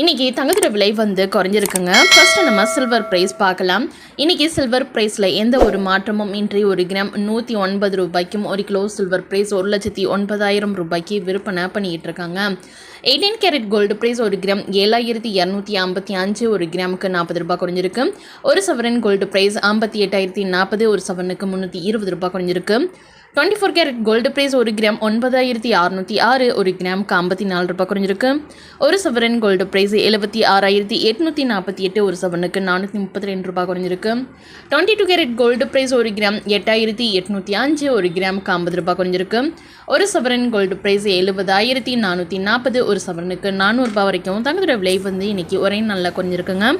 இன்றைக்கி தங்கத்தோட விலை வந்து குறைஞ்சிருக்குங்க. ஃபஸ்ட்டு நம்ம சில்வர் ப்ரைஸ் பார்க்கலாம். இன்றைக்கி சில்வர் ப்ரைஸில் எந்த ஒரு மாற்றமும் இன்றி ஒரு கிராம் நூற்றி ஒன்பது ரூபாய்க்கும் ஒரு கிலோ சில்வர் ப்ரைஸ் ஒரு லட்சத்தி ஒன்பதாயிரம் ரூபாய்க்கு விற்பனை பண்ணிக்கிட்டு இருக்காங்க. எயிட்டீன் கேரட் கோல்டு ப்ரைஸ் ஒரு கிராம் ஏழாயிரத்தி இரநூத்தி ஐம்பத்தி அஞ்சு ஒரு கிராமுக்கு நாற்பது ரூபாய் குறைஞ்சிருக்கு. ஒரு சவரன் கோல்டு ப்ரைஸ் ஐம்பத்தி எட்டாயிரத்தி நாற்பது ஒரு சவரனுக்கு முந்நூற்றி இருபது ரூபாய் குறைஞ்சிருக்கு. Twenty four carat gold price ஒரு கிராம் ஒன்பதாயிரத்தி அறுநூற்றி ஆறு ஒரு கிராமுக்கு ஐம்பத்தி நாலு ரூபாய் குறைஞ்சிருக்கு. ஒரு சவரன் கோல்டு ப்ரைஸ் எழுபத்தி ஆறாயிரத்தி எட்நூற்றி நாற்பத்தி எட்டு ஒரு சவரனுக்கு நானூற்றி முப்பத்தி ரெண்டு ரூபாய் குறைஞ்சிருக்கு. Twenty two carat gold price ஒரு கிராம் எட்டாயிரத்தி எட்நூற்றி அஞ்சு ஒரு கிராமுக்கு ஐம்பது ரூபாய் குறைஞ்சிருக்கு. ஒரு சவரன் கோல்டு ப்ரைஸ் எழுபதாயிரத்தி நானூற்றி நாற்பது ஒரு சவரனுக்கு நானூறுரூபா வரைக்கும் தங்கத்தோட விலை வந்து இன்றைக்கி ஒரே நல்லா குறைஞ்சிருக்குங்க.